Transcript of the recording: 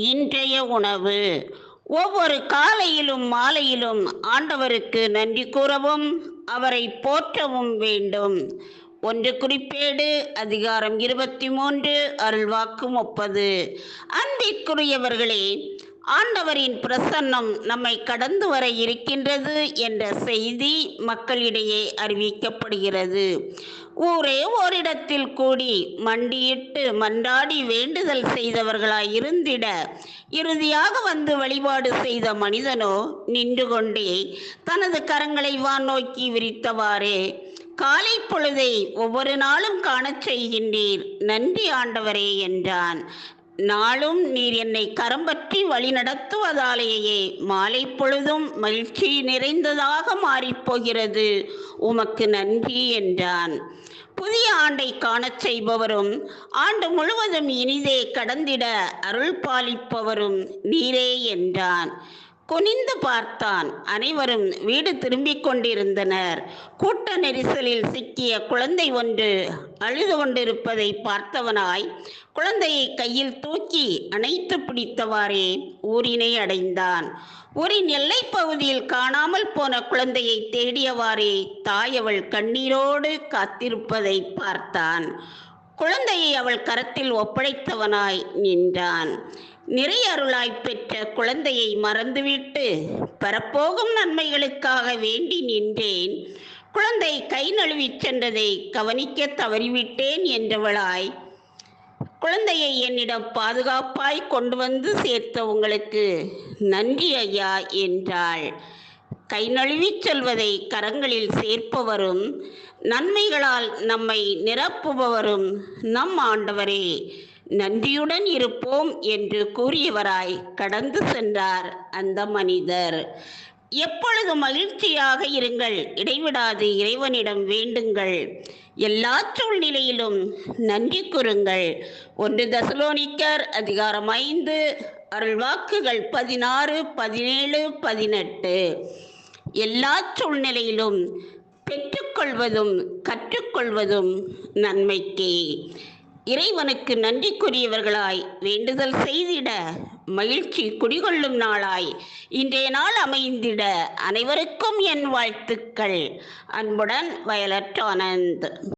இன்றைய உணவு. ஒவ்வொரு காலையிலும் மாலையிலும் ஆண்டவருக்கு நன்றி கூறவும் அவரை போற்றவும் வேண்டும். ஒன்று குறிப்பேடு அதிகாரம் இருபத்தி மூன்று அருள்வாக்கு முப்பது. அன்பிற்குரியவர்களே ஆண்டவரின் பிரசன்னம் நம்மை கடந்து வர இருக்கின்றது என்ற செய்தி மக்களிடையே அறிவிக்கப்படுகிறது. ஊரே ஓரிடத்தில் கூடி மண்டியிட்டு மன்றாடி வேண்டுதல் செய்தவர்களாய் இருந்திட இறுதியாக வந்து வழிபாடு செய்த மனிதனோ நின்று கொண்டே தனது கரங்களை வான் நோக்கி விரித்தவாறே காலை பொழுதை ஒவ்வொரு நாளும் காணச் செய்கின்றீர். நன்றி ஆண்டவரே என்றான். நாளும் நீர் என்னை கரம்பற்றி வழி நடத்துவதாலேயே மாலை பொழுதும் மகிழ்ச்சி நிறைந்ததாக மாறிப்போகிறது உமக்கு நன்றி என்றான். புதிய ஆண்டை காணச் செய்பவரும் ஆண்டு முழுவதும் இனிதே கடந்திட அருள் பாலிப்பவரும் நீரே என்றான். குனிந்து பார்த்தான். அனைவரும் வீடு திரும்பிக் கொண்டிருந்தனர். கூட்ட நெரிசலில் சிக்கிய குழந்தை ஒன்று அழுது கொண்டிருப்பதை பார்த்தவனாய் குழந்தையை கையில் தூக்கி அணைத்து பிடித்தவாறே ஊரினை அடைந்தான். ஊரின் எல்லை பகுதியில் காணாமல் போன குழந்தையை தேடியவாறே தாயவள் கண்ணீரோடு காத்திருப்பதை பார்த்தான். குழந்தையை அவள் கரத்தில் ஒப்படைத்தவனாய் நின்றான். நிறைய அருளாய் பெற்ற குழந்தையை மறந்துவிட்டு பெறப்போகும் நன்மைகளுக்காக வேண்டி நின்றேன். குழந்தை கை நழுவிச் சென்றதை கவனிக்க தவறிவிட்டேன் என்றவளாய் குழந்தையை என்னிடம் பாதுகாப்பாய் கொண்டு வந்து சேர்த்த உங்களுக்கு நன்றி ஐயா என்றாள். கை நழுவிச் செல்வதை கரங்களில் சேர்ப்பவரும் நன்மைகளால் நம்மை நிரப்புபவரும் நம் ஆண்டவரே. நன்றியுடன் இருப்போம் என்று கூறியவராய் கடந்து சென்றார் அந்த மனிதர். எப்பொழுது மகிழ்ச்சியாக இருங்கள் இடைவிடாது இறைவனிடம் வேண்டுங்கள். எல்லா சூழ்நிலையிலும் நன்றி கூறுங்கள். ஒன்று தசலோனிக்கர் அதிகாரம் ஐந்து அருள்வாக்குகள் பதினாறு பதினேழு பதினெட்டு. எல்லா சூழ்நிலையிலும் பெற்றுக்கொள்வதும் கற்றுக்கொள்வதும் நன்மைக்கே. இறைவனுக்கு நன்றிக்குரியவர்களாய் வேண்டுதல் செய்திட மகிழ்ச்சி குடிகொள்ளும் நாளாய் இன்றைய நாள் அமைந்திட அனைவருக்கும் என் வாழ்த்துக்கள். அன்புடன் வயலட் ஆனந்த்.